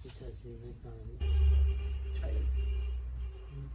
这才是那个才嗯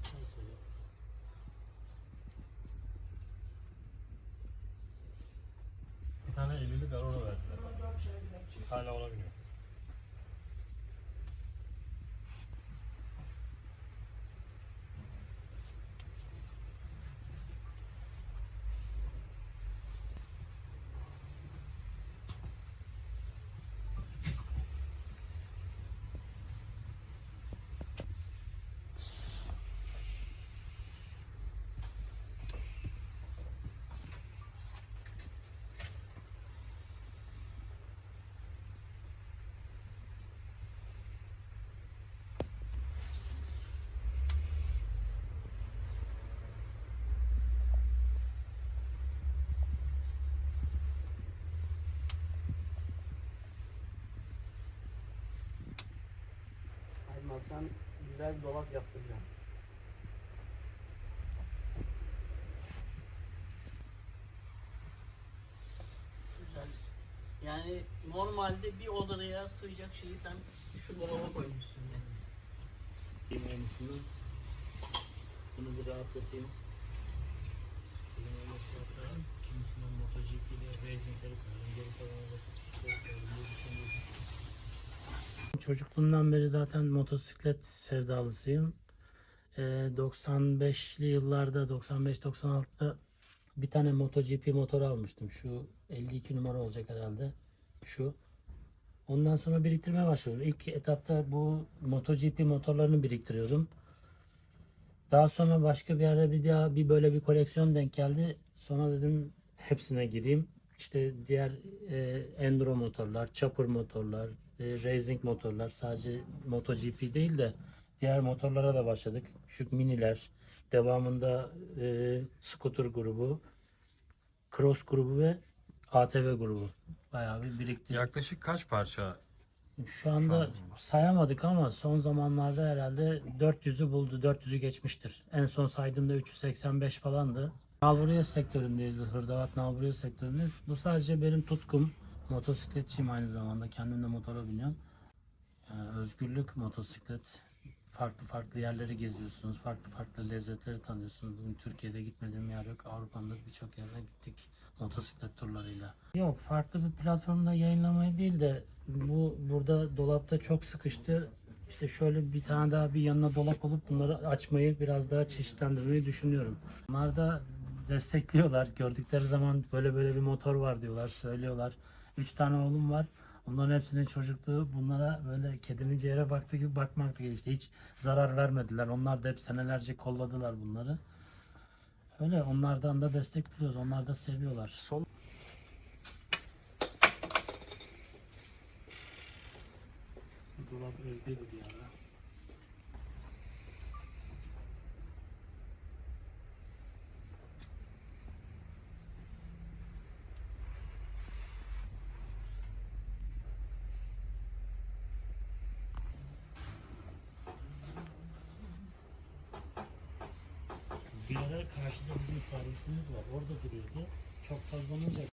Kaymaktan güzel bir dolap yaptıracağım. Güzel. Yani normalde bir odaya sığacak şeyi sen şu dolaba koymuşsun yani. Yenisini bunu bir rahatlatayım. Kimisine MotoGP ile racingleri koyalım. Geri kalanı da koyalım düşünüyorum. Çocukluğumdan beri zaten motosiklet sevdalısıyım. Ee, 95'li yıllarda 95-96'da bir tane MotoGP motor almıştım. Şu 52 numara olacak herhalde. Şu. Ondan sonra biriktirmeye başladım. İlk etapta bu MotoGP motorlarını biriktiriyordum. Daha sonra başka bir yerde bir daha bir böyle bir koleksiyon denk geldi. Sonra dedim hepsine gireyim. İşte diğer e, enduro motorlar, chopper motorlar, e, racing motorlar sadece MotoGP değil de diğer motorlara da başladık. Şu miniler, devamında e, scooter grubu, cross grubu ve ATV grubu. Bayağı bir birikti. Yaklaşık kaç parça? Şu anda an- sayamadık ama son zamanlarda herhalde 400'ü buldu. 400'ü geçmiştir. En son saydığımda 385 falandı. Nalburiye sektöründeyiz. Hırdavat Nalburiye sektöründeyiz. Bu sadece benim tutkum. Motosikletçiyim aynı zamanda. Kendim de motora biniyorum. Yani özgürlük, motosiklet. Farklı farklı yerleri geziyorsunuz. Farklı farklı lezzetleri tanıyorsunuz. Bugün Türkiye'de gitmediğim yer yok. Avrupa'nın birçok yerine gittik motosiklet turlarıyla. Yok farklı bir platformda yayınlamayı değil de bu burada dolapta çok sıkıştı. İşte şöyle bir tane daha bir yanına dolap alıp bunları açmayı biraz daha çeşitlendirmeyi düşünüyorum. Onlar da destekliyorlar. Gördükleri zaman böyle böyle bir motor var diyorlar, söylüyorlar. Üç tane oğlum var. Onların hepsinin çocukluğu bunlara böyle kedinin ciğere baktığı gibi bakmakla geçti. Hiç zarar vermediler. Onlar da hep senelerce kolladılar bunları. Öyle onlardan da destek buluyoruz. Onlar da seviyorlar. Sol Dolap öldüydü bir ara. Bir ara karşıda bizim servisimiz var. Orada duruyordu. Çok fazla olunca